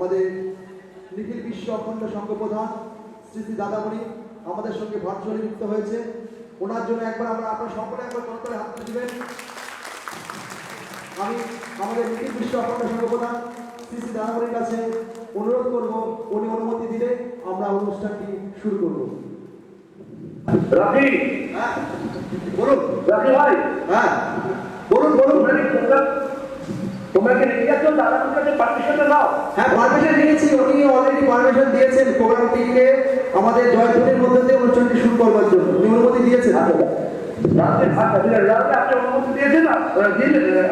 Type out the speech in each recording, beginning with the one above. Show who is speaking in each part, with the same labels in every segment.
Speaker 1: আমাদের নিখিল বিশ্ব অখণ্ড সংঘ প্রধান শ্রী শ্রী দাদামণি আমাদের সঙ্গে ভার্চুয়ালি যুক্ত হয়েছে। ওনার জন্য একবার আমরা আপনার সকলে একবার করে হাত দিবেন। আমি আমাদের নিখিল বিশ্ব অখণ্ড সংঘ প্রধান শ্রী শ্রী দাদামণির কাছে অনুরোধ করব উনি অনুমতি দিলে আমরা অনুষ্ঠানটি শুরু করব।
Speaker 2: রাফি!
Speaker 1: হ্যাঁ বলুন।
Speaker 2: রাফি ভাই!
Speaker 1: হ্যাঁ বলুন বলুন।
Speaker 2: তোমরা কি তোমরা তোমরা কি রেখে যাচ্ছ দাদার কাছে পারমিশনটা নাও।
Speaker 1: হ্যাঁ পারমিশন নিয়েছি উনি অলরেডি পারমিশন দিয়েছেন প্রোগ্রাম টিমকে। আমাদের জয়পুরের মধ্যে দিয়ে অনুষ্ঠানটি শুরু করবার জন্য। উনি অনুমতি দিয়েছেন।
Speaker 2: রাতে আচ্ছা। ঠিক আছে রাতে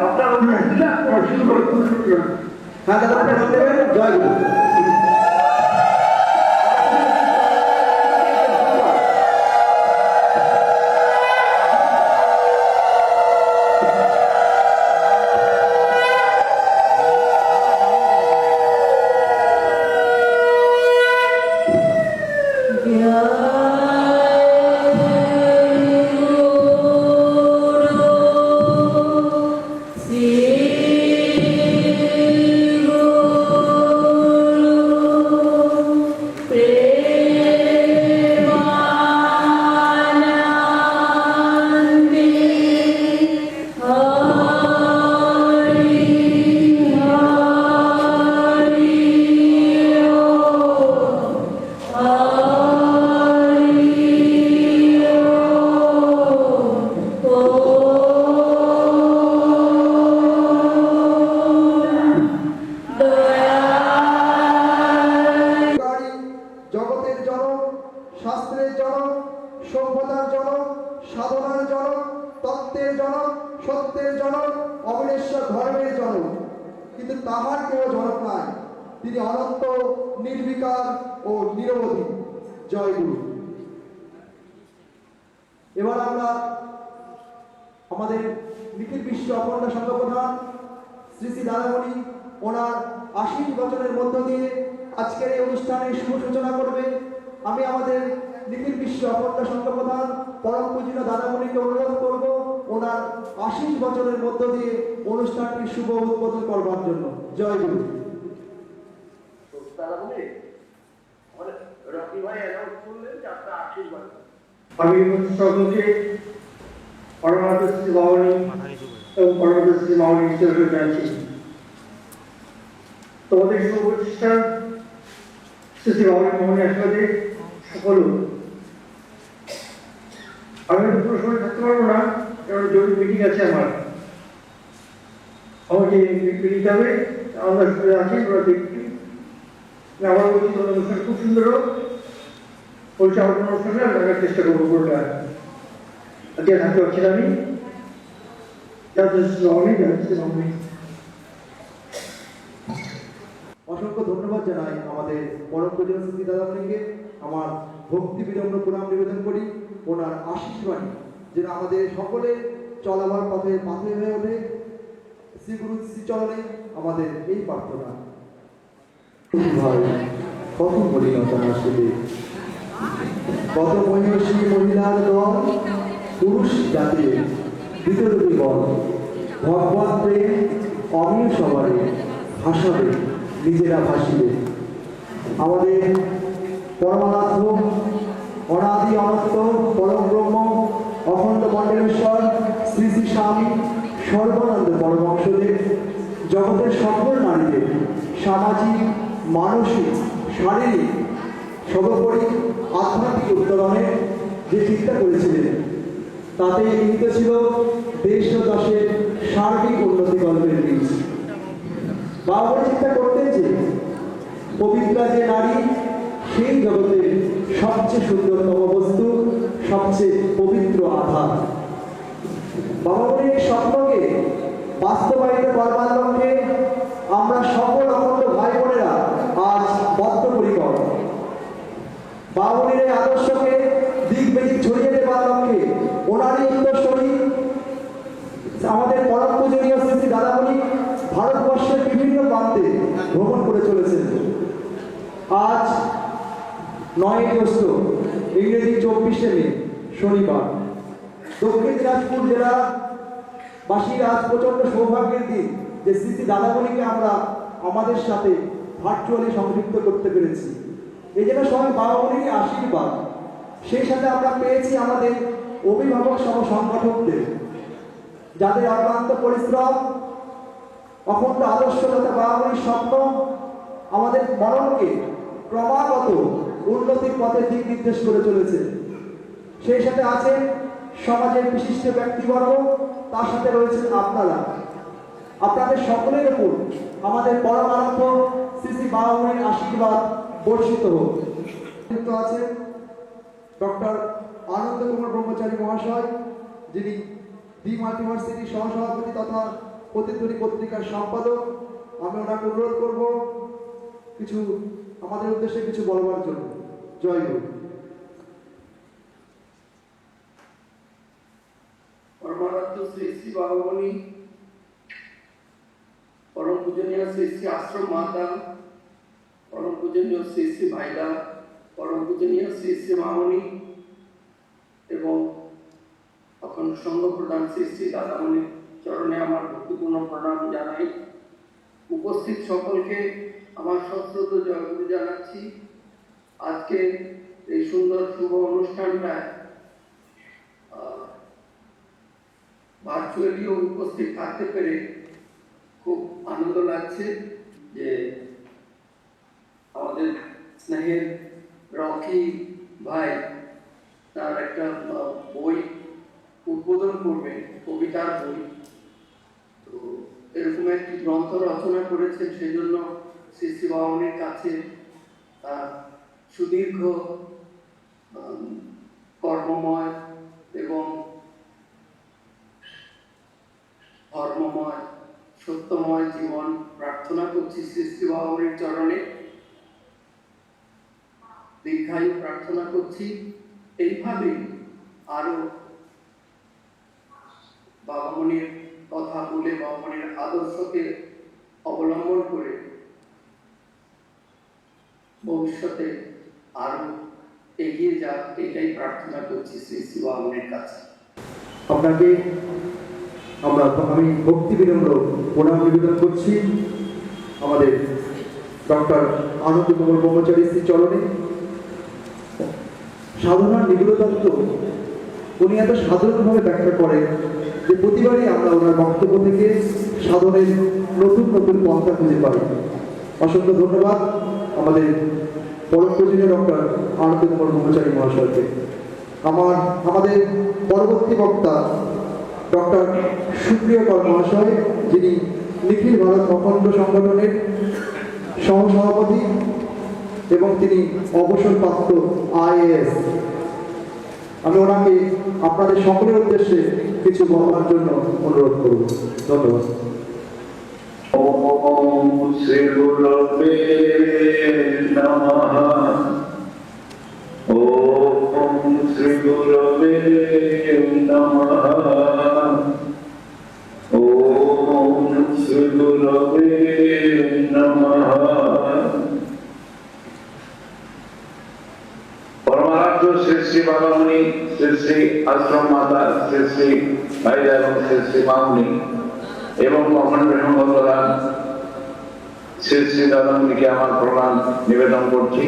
Speaker 1: এবার আমরা আমাদের নিখিল বিশ্ব অখণ্ড প্রধান শ্রী শ্রী দাদামণি ওনার আশীষ বচনের মধ্য দিয়ে আজকের এই অনুষ্ঠানের শুভ সূচনা করবে। আমি আমাদের নিখিল বিশ্ব অখণ্ড প্রধান পরম পূজনীয় দাদামণিকে অনুরোধ করব ওনার আশীষ বচনের মধ্য দিয়ে অনুষ্ঠানটি শুভ উদ্বোধন করবার জন্য। জয় গুরু।
Speaker 2: তো দাদা বলি, আমাদের রাফি ভাই অ্যানাউন্স করলেন যে আপনার আশীর্বাদ
Speaker 3: সকলকে পরমাত্ম শ্রী ভবানী এবং পরমাত্ম শ্রী ভবানী হিসেবে জানছি। তোমাদের শুভ প্রতিষ্ঠান শ্রী ভবানী ভবানী আসলে হোক। আমি সময় থাকতে পারব না, কারণ জরুরি মিটিং আছে আমার। আমাকে মিটিং হবে, আমরা আছি ওরা দেখবি আমার অনুষ্ঠান খুব সুন্দর হোক। বলছে আমার কোনো অনুষ্ঠানে আমি চেষ্টা করব পুরোটা আজকে থাকতে পারছি না আমি।
Speaker 1: অসংখ্য ধন্যবাদ জানাই আমাদের পরম শ্রী দাদামণিকে আমার ভক্তি বিনম্র প্রণাম নিবেদন করি। ওনার আশীষ বাণী যেন আমাদের সকলে চলাবার পথে পাথে হয়ে ওঠে। শ্রী গুরু শ্রী শ্রীচরণে আমাদের এই প্রার্থনা। ভাই কত পরিণতা আসলে? কত মহিষী মহিলার দল? পুরুষ জাতির বিতরূপী বল ভগবান প্রেম অমীয় সবারে ভাসাবে, নিজেরা ভাসিবে। আমাদের পরমারাধ্য অনাদি অনন্ত পরম অখণ্ড মণ্ডলেশ্বর শ্রী শ্রী স্বামী, সর্বানন্দ পরমংশদেব জগতের সকল নারীদের, সামাজিক, মানসিক, শারীরিক, সর্বোপরি আধ্যাত্মিক উত্তরণের যে চিন্তা করেছিলেন, তাতে নিহিত ছিল দেশ ও দশের সার্বিক উন্নতি কল্পের বীজ বাবা চিন্তা করতেন যে পবিত্রা যে নারী, সেই জগতের সবচেয়ে সুন্দরতম বস্তু, সবচেয়ে পবিত্র আধার। বাবা এই স্বপ্নকে বাস্তবায়িত করবার লক্ষ্যে আমরা সকল অখণ্ড ভাই বোনেরা আজ বদ্ধপরিকর। এই আদর্শকে দিক বেদিক ছড়িয়ে ওনারই আমাদের পরম পূজনীয় শ্রী দাদামণি ভারতবর্ষের বিভিন্ন প্রান্তে ভ্রমণ করে চলেছেন। আজ নয় জ্যৈষ্ঠ, ইংরেজি চব্বিশে মে, শনিবার। দক্ষিণ দিনাজপুর জেলা বাসীর আজ প্রচণ্ড সৌভাগ্যের দিন যে শ্রী দাদামণিকে আমরা আমাদের সাথে ভার্চুয়ালি সংযুক্ত করতে পেরেছি। এই জন্য সবাই বাবা মনিরই আশীর্বাদ। সেই সাথে আমরা পেয়েছি আমাদের অভিভাবক সহ সংগঠকদের, যাদের অক্লান্ত পরিশ্রম, অখণ্ড আদর্শ তথা বাবামণির স্বপ্ন, আমাদের মরণকে ক্রমাগত উন্নতির পথে দিক নির্দেশ করে চলেছে। সেই সাথে আছে সমাজের বিশিষ্ট ব্যক্তিবর্গ, তার সাথে রয়েছেন আপনারা। আপনাদের সকলের উপর আমাদের পরমারাধ্য শ্রী শ্রী বাবামণির আশীর্বাদ বর্ষিত হোক। আছেন ডক্টর আনন্দ কুমার ব্রহ্মচারী মহাশয়, যিনি দি মাল্টিভার্সিটির সহসভাপতি তথা প্রতিধ্বনি পত্রিকার সম্পাদক। আমি ওনাকে অনুরোধ করব কিছু, আমাদের উদ্দেশ্যে কিছু বলবার জন্য। জয়
Speaker 2: পরমারাধ্য শ্রী শ্রী পরম পূজনীয় শ্রী শ্রী আশ্রম মাতা পরম পূজনীয় শ্রী শ্রী ভাইদা পরম পূজনীয় শ্রী শ্রী মামণি এবং এখন সঙ্গ প্রধান শ্রী শ্রী দাদামণির চরণে আমার ভক্তিপূর্ণ প্রণাম জানাই। উপস্থিত সকলকে আমার সশ্রদ্ধ জয়গুরু জানাচ্ছি। আজকে এই সুন্দর শুভ অনুষ্ঠানটায় ভার্চুয়ালিও উপস্থিত থাকতে পেরে খুব আনন্দ লাগছে যে আমাদের স্নেহের রকি ভাই, তার একটা বই উদ্বোধন করবে, কবিতার বই। তো এরকম একটি গ্রন্থ রচনা করেছেন সেই জন্য শ্রী বাবনের কাছে তার সুদীর্ঘ কর্মময় এবং ধর্মময়, সত্যময় জীবন প্রার্থনা করছি শ্রী শ্রী চরণে। দীর্ঘায়ু প্রার্থনা করছি। এইভাবে আরও বাবামণির কথা বলে বাবামণির আদর্শকে অবলম্বন করে ভবিষ্যতে আরও এগিয়ে যাক, এটাই প্রার্থনা করছি শ্রী শ্রী বাবামণির কাছে।
Speaker 1: আপনাকে আমরা আমি ভক্তি বিনম্র প্রণাম নিবেদন করছি। আমাদের ডক্টর আনন্দ কুমার ব্রহ্মচারী শ্রী চরণে সাধনার তত্ত্ব উনি এত সাধারণভাবে ব্যাখ্যা করেন যে প্রতিবারই আমরা ওনার বক্তব্য থেকে সাধনের নতুন নতুন পন্থা খুঁজে পাই। অসংখ্য ধন্যবাদ আমাদের পরম পূজনীয় ডক্টর আনন্দ কুমার ব্রহ্মচারী মহাশয়কে। আমার, আমাদের পরবর্তী বক্তা ডক্টর সুপ্রিয় কর মহাশয়, যিনি নিখিল ভারত অখণ্ড সংগঠনের সহসভাপতি এবং তিনি অবসরপ্রাপ্ত আইএস আমি ওনাকে আপনাদের সকলের উদ্দেশ্যে কিছু বলার জন্য অনুরোধ করব। ধন্যবাদ।
Speaker 4: ওম শ্রী গুরবে নমঃ শ্রী বাবামণি শ্রী শ্রী আশ্রম মাতা, শ্রী শ্রী ভাইদা এবং শ্রী শ্রী মামনি এবং অখণ্ড সংগতরা শ্রী শ্রী দাদামণিকে আমার প্রণাম নিবেদন করছি।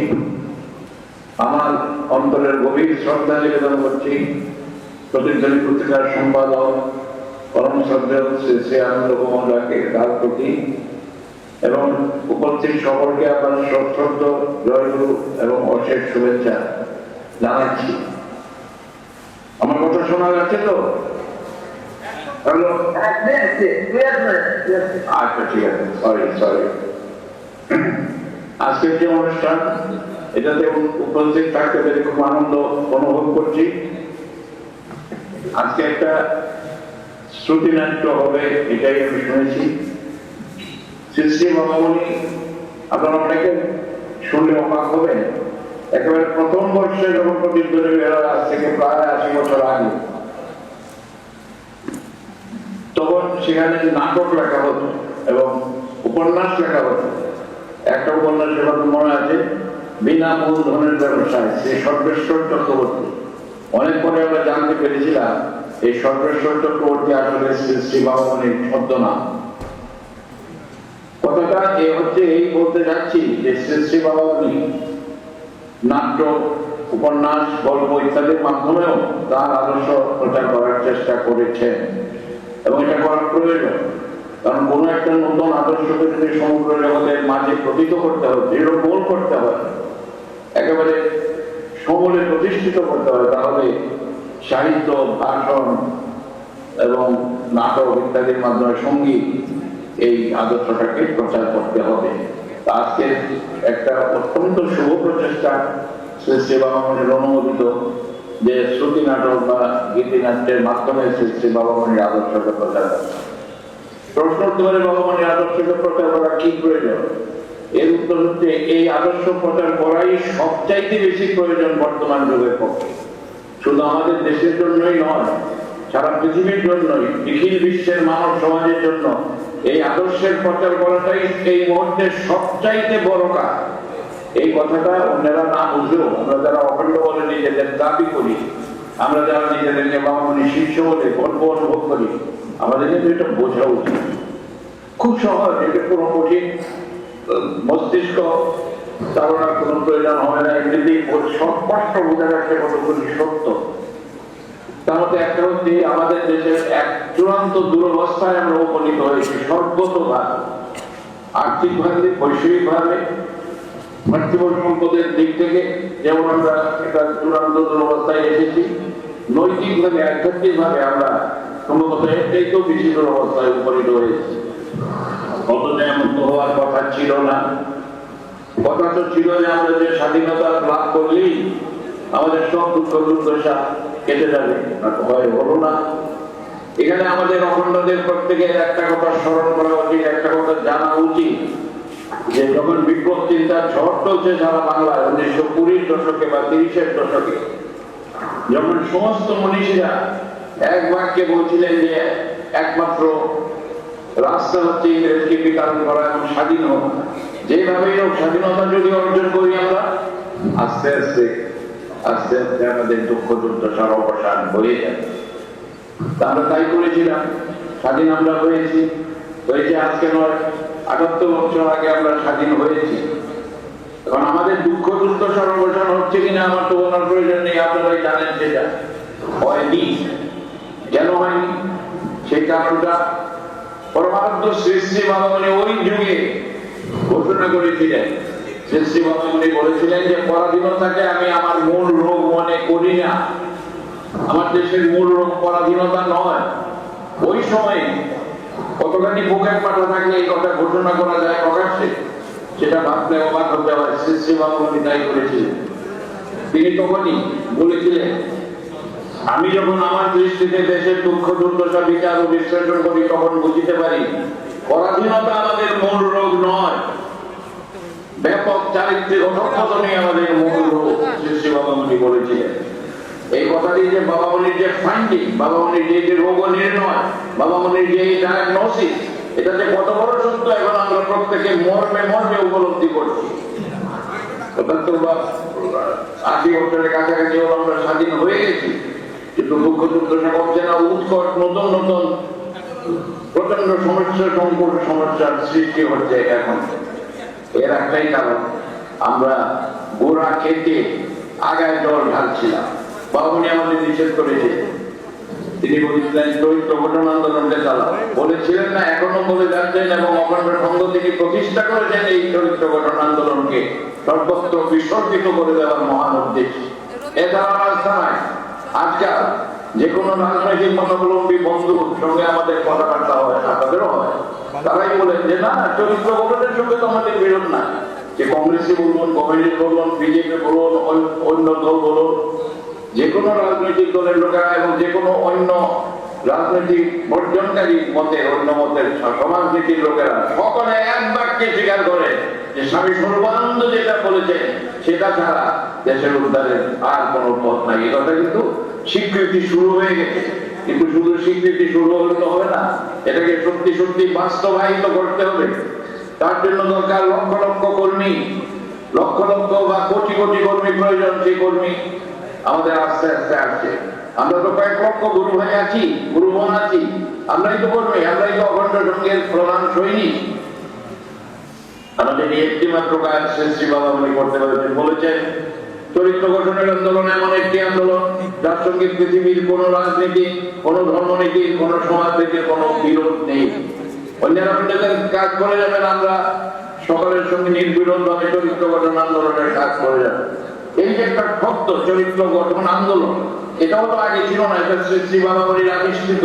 Speaker 4: আমার অন্তরের গভীর শ্রদ্ধা নিবেদন করছি। প্রতিধ্বনি পত্রিকার সম্পাদক, পরম শ্রদ্ধেয় শ্রী শ্রী আনন্দ কুমারকে তার প্রতি এবং উপস্থিত সকলকে আপনার সশ্রদ্ধ, জয়গুরু এবং অশেষ শুভেচ্ছা। জানাচ্ছি আমার কথা শোনা যাচ্ছে তো? আচ্ছা ঠিক আছে। সরি সরি আজকের যে অনুষ্ঠান, এটাতে উপস্থিত থাকতে পেরে খুব আনন্দ অনুভব করছি। আজকে একটা শ্রুতি নাট্য হবে, এটাই আমি শুনেছি। শ্রী শ্রী বাবামণি আপনারা অনেকে শুনলে অবাক হবেন। একেবারে প্রথম বর্ষে যখন প্রতিদ্বন্দ্বী বেরোয় আজ থেকে প্রায় আশি বছর আগে। তখন সেখানে নাটক লেখা হতো এবং উপন্যাস লেখা হতো। একটা উপন্যাস এবার মনে আছে, বিনা মূলধনের ব্যবসায় শ্রী সর্বেশ্বর চক্রবর্তী। অনেক পরে আমরা জানতে পেরেছিলাম, এই সর্বেশ্বর চক্রবর্তী আসলে শ্রী শ্রী বাবামণির ছদ্মনাম। কথাটা এ হচ্ছে এই বলতে যাচ্ছি যে শ্রী শ্রী বাবা নাট্য, উপন্যাস, গল্প ইত্যাদির মাধ্যমেও তার আদর্শ প্রচার করার চেষ্টা করেছেন। এবং এটা করার প্রয়োজন। কারণ কোনো একটা নতুন আদর্শকে যদি সমগ্র জগতের মাঝে প্রতীত করতে হয়, দৃঢ় মূল করতে হয়, একেবারে সমূলে প্রতিষ্ঠিত করতে হয়, তাহলে সাহিত্য, ভাষণ এবং নাটক ইত্যাদির মাধ্যমে সংগীত এই আদর্শটাকে প্রচার করতে হবে। আজকে একটা অত্যন্ত শুভ প্রচেষ্টা অনুমোদিত যে শ্রুতি নাটক বা মাধ্যমে আদর্শকে প্রচার প্রশ্ন হতে পারে আদর্শকে প্রচার করা কি প্রয়োজন? এর উত্তর হচ্ছে, এই আদর্শ প্রচার করাই সবচাইতে বেশি প্রয়োজন বর্তমান যুগের পক্ষে। শুধু আমাদের দেশের জন্যই নয় সারা পৃথিবীর জন্যই, নিখিল বিশ্বের মানব সমাজের জন্য এই আদর্শের প্রচার করাটাই এই মুহূর্তে সবচাইতে বড় কাজ। এই কথাটা অন্যরা না বুঝলেও, আমরা যারা অখণ্ড বলে নিজেদের দাবি করি, আমরা যারা নিজেদেরকে বাবামণি শিষ্য বলে গল্প অনুভব করি, আমাদের কিন্তু এটা বোঝা উচিত। খুব সহজ, এটা কোনো কঠিন মস্তিষ্ক চালনার কোনো প্রয়োজন হয় না, এমনিতেই স্পষ্ট বোঝা যাচ্ছে কতগুলি সত্য। তার একটা হচ্ছে আমাদের দেশের এক চূড়ান্ত দুরবস্থায় আমরা উপনীত হয়েছি, সর্বতভাবে। আর্থিকভাবে বৈষয়িকভাবে পার্থিব সম্পদের দিক থেকে যেমন আমরা একটা চূড়ান্ত দুরবস্থায় এসেছি, নৈতিকভাবে, আধ্যাত্মিকভাবে আমরা সম্ভবত এর থেকেও বেশি দুরবস্থায় উপনীত হয়েছি। অথচ এমন তো হওয়ার কথা ছিল না। কথা তো ছিল যে আমরা যে স্বাধীনতা লাভ করলেই আমাদের সব দুঃখ দুর্দশা কেটে যাবে হয় হলো না। এখানে আমাদের অখণ্ডদের প্রত্যেকের একটা কথা স্মরণ করা উচিত, একটা কথা জানা উচিত, যে যখন বিপ্লব চিন্তার ঝড় চলছে সারা বাংলায়, উনিশশো কুড়ির দশকে বা তিরিশের দশকে, যখন সমস্ত মনীষীরা এক বাক্যে বলছিলেন যে একমাত্র রাস্তা হচ্ছে ইংরেজকে বিতরণ করা এবং স্বাধীন যেভাবেই হোক, স্বাধীনতা যদি অর্জন করি আমরা, আস্তে আস্তে আস্তে আস্তে আমাদের দুঃখ দুর্দশার অবসান হয়ে যাবে আমরা তাই করেছিলাম। স্বাধীন আমরা হয়েছি। হয়েছে আজকে নয়, আটাত্তর বছর আগে আমরা স্বাধীন হয়েছি। এখন আমাদের দুঃখ দুর্দশার অবসান হচ্ছে কিনা আমার তো বলার প্রয়োজন নেই, আপনারাই জানেন সেটা। হয়নি, কেন হয়নি? সেই কারণটা পরমাত্ম শ্রী বাবামণি ওই যুগে ঘোষণা করেছিলেন। বলেছিলেন যে পরাধীনতাকে আমি আমার মূল রোগ মনে করি না। আমার দেশের মূল রোগ পরাধীনতা নয়। ওই কতখানি বুকের পাঠা থাকলে এই কথা ঘোষণা করা যায় প্রকাশ্যে। সেটা ভাবলে অবাক হতে হয় তাই করেছিলেন তিনি তখনই বলেছিলেন, আমি যখন আমার দৃষ্টিতে দেশের দুঃখ, দুর্দশা, বিচার ও বিশ্লেষণ করি, তখন বুঝিতে পারি, পরাধীনতা আমাদের মূল রোগ নয়। ব্যাপক চারিত্রিক অসম্পদনই আমাদের মূল শ্রী বাবামণি বলেছিলেন। এই কথাটি যে বাবামণির যে ফাইন্ডিং বাবামণির যে যে রোগ নির্ণয় বাবামণির যে ডায়াগনোসিস এটা যে কত বড় সত্য, এখন আমরা প্রত্যেকে মর্মে মর্মে উপলব্ধি করছি। আশি বছরের কাছাকাছি আমরা স্বাধীন হয়ে গেছি, কিন্তু দুঃখ দুর্দশা কমছে না উৎকট, নতুন নতুন প্রচণ্ড সমস্যা, সংকট, সমস্যার সৃষ্টি হচ্ছে এখন। এর একটাই কারণ, আমরা গোড়া খেতে আগায় জল ঢালছিলাম। বাবুনি আমাদের নিষেধ করেছে। তিনি বলেছিলেন চরিত্র গঠন আন্দোলনকে চালাও। বলেছিলেন না, এখনও বলে যাচ্ছেন এবং অখণ্ড প্রতিষ্ঠা করেছেন এই চরিত্র গঠন আন্দোলনকে। সর্বত্র বিসর্জিত করে দেওয়ার মহান উদ্দেশ্য। নাই আজকাল যে কোনো রাজনৈতিক মতাবলম্বী বন্ধুর সঙ্গে আমাদের কথাবার্তা হয়, আপনাদেরও হয়। তারাই বলেন যে, না চরিত্র গঠনের সঙ্গে তো আমাদের বিরোধ নাই। যে কংগ্রেসই বলুন কমিউনিস্ট বলুন বিজেপি বলুন, অন্য- দল বলুন যে কোনো রাজনৈতিক দলের লোকেরা এবং যে কোনো অন্য রাজনৈতিক বর্জনকারী মতের অন্য মতের সমাজনীতির লোকেরা সকলে এক বাক্যে স্বীকার করে যে স্বামী সর্বানন্দ যেটা বলেছেন, সেটা ছাড়া দেশের উদ্ধারের আর কোনো পথ নাই। এ কথা কিন্তু স্বীকৃতি শুরু হয়ে গেছে। কিন্তু শুধু স্বীকৃতি শুরু হলে তো হবে না, এটাকে সত্যি সত্যি বাস্তবায়িত করতে হবে। তার জন্য দরকার লক্ষ লক্ষ কর্মী, লক্ষ লক্ষ বা কোটি কোটি কর্মী প্রয়োজন, সেই কর্মী আমাদের আস্তে আস্তে আসছে। আমরা তো কয়েক লক্ষ গুরু ভাই আছি, গুরু বোন আছি, আমরাই তো কর্মী, আমরাই তো অখণ্ড সঙ্গের প্রধান সৈনিক। আমাদের একটি মাত্র কাজ শ্রী বাবা উনি করতে পেরেছেন বলেছেন চরিত্র গঠনের আন্দোলন এমন একটি আন্দোলন, যার সঙ্গে পৃথিবীর কোন রাজনীতি, কোন ধর্মনীতি, কোন সমাজ থেকে কোন বিরোধ নেই। কাজ করে যাবেন আমরা, সকলের সঙ্গে নির্বিরোধ ভাবে চরিত্র গঠন আন্দোলনের কাজ করে এই যে একটা চরিত্র গঠন আন্দোলন, এটাও তো আগে ছিল না, এটা শ্রী শ্রী বাবা মনির আবিষ্কৃত।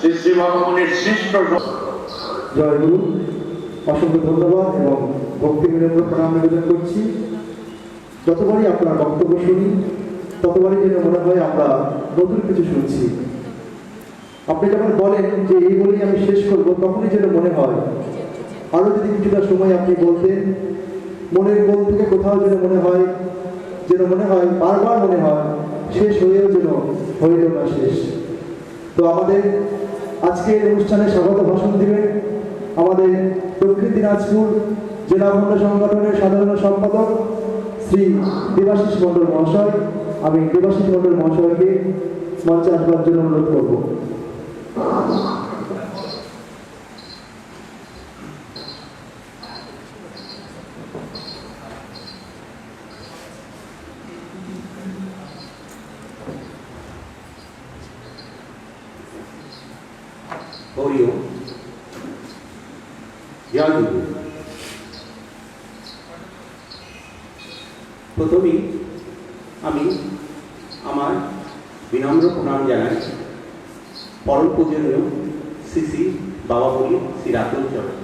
Speaker 4: শ্রী শ্রী বাবা মনির সৃষ্ট
Speaker 1: জয় গুরু। অসংখ্য ধন্যবাদ এবং ভক্তি বিনম্র প্রণাম নিবেদন করছি। যতবারই আপনার বক্তব্য শুনি, ততবারই যেন মনে হয় আমরা নতুন কিছু শুনছি। আপনি যখন বলেন যে এই বলেই আমি শেষ করব, তখনই যেন মনে হয় আরও যদি কিছুটা সময় আপনি বলতেন, মনের কোণ থেকে কোথাও যেন মনে হয়, যেন মনে হয়, বারবার মনে হয়, শেষ হয়েও যেন হইল না শেষ। তো আমাদের আজকে এই অনুষ্ঠানে স্বাগত ভাষণ দিবেন আমাদের দক্ষিণ দিনাজপুর জেলা মন্ডল সংগঠনের সাধারণ সম্পাদক শ্রী দেবাশিস মণ্ডল মহাশয়, আমি দেবাশিস মণ্ডল মহাশয়কে মঞ্চে আসবার জন্য অনুরোধ করব।
Speaker 5: হরিও জয় গুরু প্রথমেই আমি আমার বিনম্র প্রণাম জানাই পরম পূজনীয় শ্রী শ্রী বাবা বলি শ্রী রাতুল চরণ।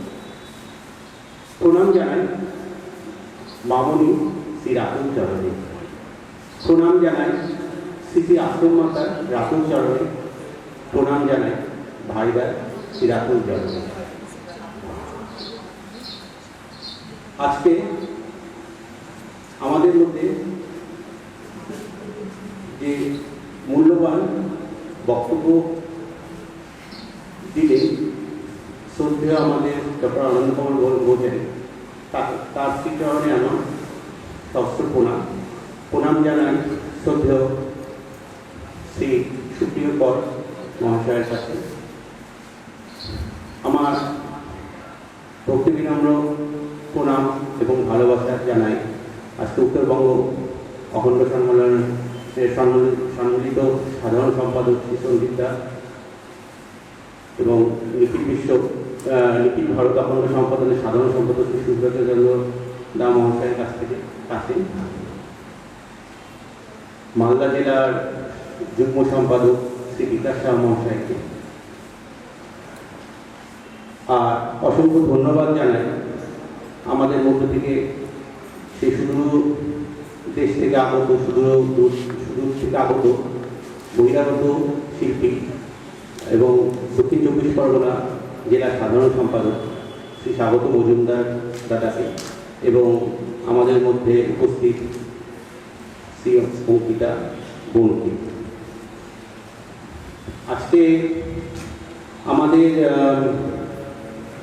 Speaker 5: প্রণাম জানাই মামনি শ্রী রাতুল চরণে। প্রণাম জানাই শ্রী শ্রী আশ্রম মাতার রাতুল চরণে। প্রণাম জানাই ভাইরা সিরাতুল জন্ম আজকে আমাদের মধ্যে যে মূল্যবান বক্তব্য দিলে শ্রদ্ধেয় আমাদের ডক্টর আনন্দ কুমার গোল বোঝেন তার- শ্রীচরণে আমার সহস্র প্রণাম। প্রণাম জানাই শ্রদ্ধেয় শ্রী সুপ্রিয় কর মহাশয়ের কাছে আমার ভক্তি বিনম্র প্রণাম এবং ভালোবাসা জানাই আজকে উত্তরবঙ্গ অখণ্ড সম্মেলন সম্মিলিত সাধারণ সম্পাদক সঞ্জিত দাস এবং নিখিল বিশ্ব নিখিল ভারত অখণ্ড সম্পাদনের সাধারণ সম্পাদক সুব্রত চন্দ্র দা মহাশয়ের কাছ থেকে কাছে। মালদা জেলার যুগ্ম সম্পাদক শ্রী বিকাশ শাহ মহাশয়কে। আর অসংখ্য ধন্যবাদ জানাই আমাদের মধ্য থেকে সেই সুদূর দেশ থেকে আগত দূর সুদূর থেকে আগত বহিরাগত শিল্পী এবং দক্ষিণ চব্বিশ পরগনা জেলার সাধারণ সম্পাদক শ্রী স্বাগত মজুমদার দাদাকে এবং আমাদের মধ্যে উপস্থিত শ্রী অঙ্কিতা বোনকে আজকে আমাদের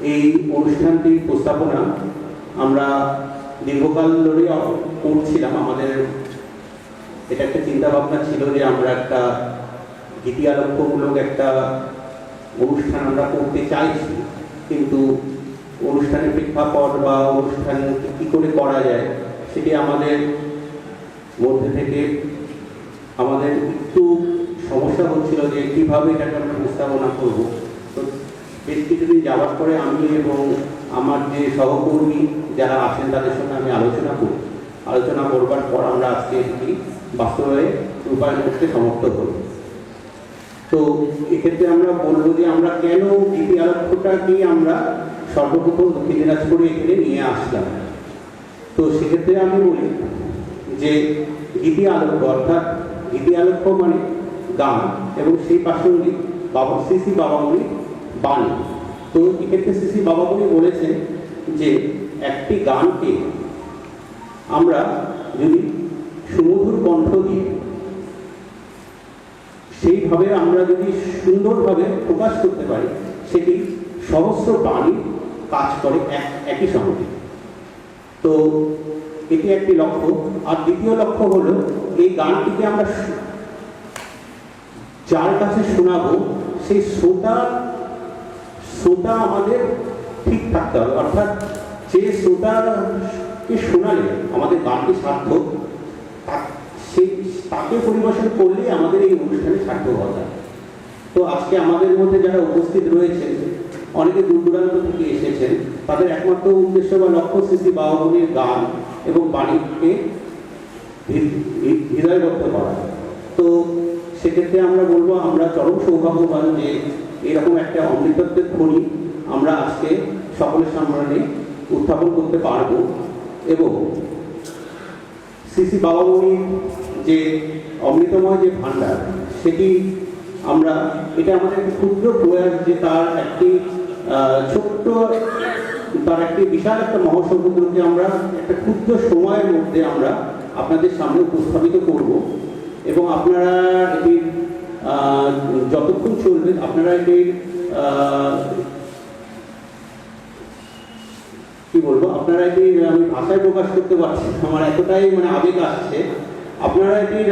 Speaker 5: এই অনুষ্ঠানটির প্রস্তাবনা আমরা দীর্ঘকাল ধরে করছিলাম আমাদের এটা একটা চিন্তা ভাবনা ছিল যে আমরা একটা গীতি একটা অনুষ্ঠান আমরা করতে চাইছি, কিন্তু অনুষ্ঠানের প্রেক্ষাপট বা অনুষ্ঠান কী করে করা যায় সেটি আমাদের মধ্যে থেকে আমাদের একটু সমস্যা হচ্ছিল যে কীভাবে এটাকে আমরা উপস্থাপনা করব। তো বেশ কিছুদিন যাওয়ার পরে আমি এবং আমার যে সহকর্মী যারা আছেন তাদের সঙ্গে আমি আলোচনা করি আলোচনা করবার পর আমরা আজকে এটি বাস্তবে রূপায়ণ করতে সমর্থ হই তো এক্ষেত্রে আমরা বলব যে আমরা কেন গীতি আলোক্যটাকে আমরা সর্বপ্রথম দক্ষিণ দিনাজপুরে এখানে নিয়ে আসলাম। তো সেক্ষেত্রে আমি বলি যে গীতি আলোক্য অর্থাৎ গীতি আলোক্য মানে গান এবং সেই প্রাসঙ্গিক বাবা, শ্রী শ্রী বাবামণি বাণী। তো এক্ষেত্রে শ্রী শ্রী বাবামণি বলেছেন যে একটি গানকে আমরা যদি সুমধুর কণ্ঠ দিয়ে সেইভাবে আমরা যদি সুন্দরভাবে প্রকাশ করতে পারি, সেটি সহস্র বাণী কাজ করে এক, একই সঙ্গে। তো এটি একটি লক্ষ্য। আর দ্বিতীয় লক্ষ্য হলো, এই গানটিকে আমরা যার কাছে শোনাবো, সেই শ্রোতা শ্রোতা আমাদের ঠিক থাকতে হবে। অর্থাৎ যে শ্রোতাকে শোনালে, আমাদের গানটি সার্থক সেই তাকে পরিবেশন করলেই আমাদের এই অনুষ্ঠানে সার্থকতা তো আজকে আমাদের মধ্যে যারা উপস্থিত রয়েছেন, অনেকে দূর দূরান্ত থেকে এসেছেন, তাদের একমাত্র উদ্দেশ্য বা লক্ষ্য স্মৃতি বাবামনির গান এবং বাণীকে হৃ- হৃ- হৃদয়বদ্ধ করা। তো সেক্ষেত্রে আমরা বলব, আমরা চরম সৌভাগ্যবান যে এরকম একটা অমৃতত্বের খনি আমরা আজকে সকলের সামনে উত্থাপন করতে পারব এবং শ্রী বাবামণির যে অমৃতময় যে ভাণ্ডার সেটি আমরা এটা আমাদের একটি ক্ষুদ্র প্রয়াস যে তার একটি ছোট্ট তার একটি বিশাল একটা মহাসমুদ্রকে আমরা একটা ক্ষুদ্র সময়ের মধ্যে আমরা আপনাদের সামনে উপস্থাপিত করব এবং আপনারা এটি আহ, যতক্ষণ চলবে আপনারা এটির কি বলব? আপনারা এটি আমি ভাষায় প্রকাশ করতে পারছি আমার এতটাই মানে আবেগ আসছে। আপনারা এটির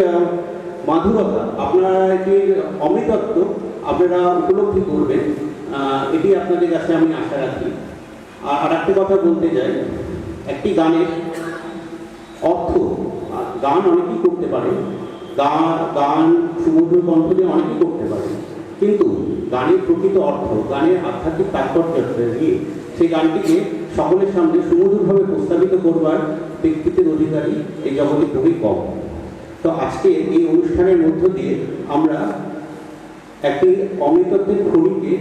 Speaker 5: মাধুরতা, আপনারা এটির অমৃতত্ব, আপনারা উপলব্ধি করবেন। এটি আপনাদের কাছে আমি আশা রাখি। আর আর একটা কথা বলতে চাই। একটি গানের অর্থ গান অনেকেই করতে পারে। গান গান, সমুদ্র কণ্ঠ দিয়ে অনেকেই করতে পারে। কিন্তু গানের প্রকৃত অর্থ, গানের আধ্যাত্মিক তাৎপর্য দিয়ে সেই গানটিকে সকলের সামনে সুমধুরভাবে প্রস্তাবিত করবার ব্যক্তিত্বের অধিকারী এই জগতে খুবই কম। তো আজকে এই অনুষ্ঠানের মধ্য দিয়ে আমরা একটি অমৃতত্বের খনিকে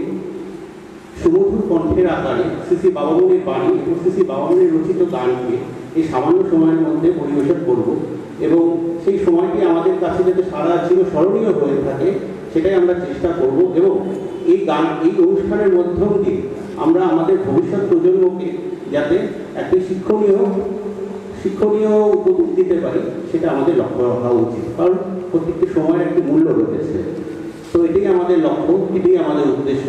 Speaker 5: সুমধুর কণ্ঠের আকারে শ্রী বাবামনির বাণী এবং শ্রী বাবামনির রচিত গানকে এই সামান্য সময়ের মধ্যে পরিবেশন করব এবং সেই সময়টি আমাদের কাছে যাতে সারা চির স্মরণীয় হয়ে থাকে, সেটাই আমরা চেষ্টা করব এবং এই গান, এই অনুষ্ঠানের মধ্যম দিয়ে আমরা আমাদের ভবিষ্যৎ প্রজন্মকে যাতে একটি শিক্ষণীয় শিক্ষণীয় উপদেশ দিতে পারি, সেটা আমাদের লক্ষ্য রাখা উচিত। কারণ প্রত্যেকটি সময়ের একটি মূল্য রয়েছে। তো এটাই আমাদের লক্ষ্য, এটাই আমাদের উদ্দেশ্য।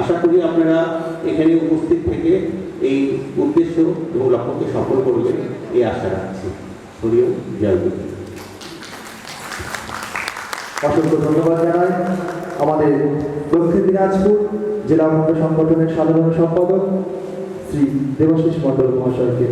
Speaker 5: আশা করি আপনারা এখানে উপস্থিত থেকে এই উদ্দেশ্য এবং লক্ষ্যকে সফল করবেন, এই আশা রাখছি। হরিও জয়
Speaker 1: অসংখ্য ধন্যবাদ জানাই। আমাদের দক্ষিণ দিনাজপুর জেলা মন্ডল সংগঠনের সাধারণ সম্পাদক শ্রী দেবাশিস মন্ডল মহাশয়কে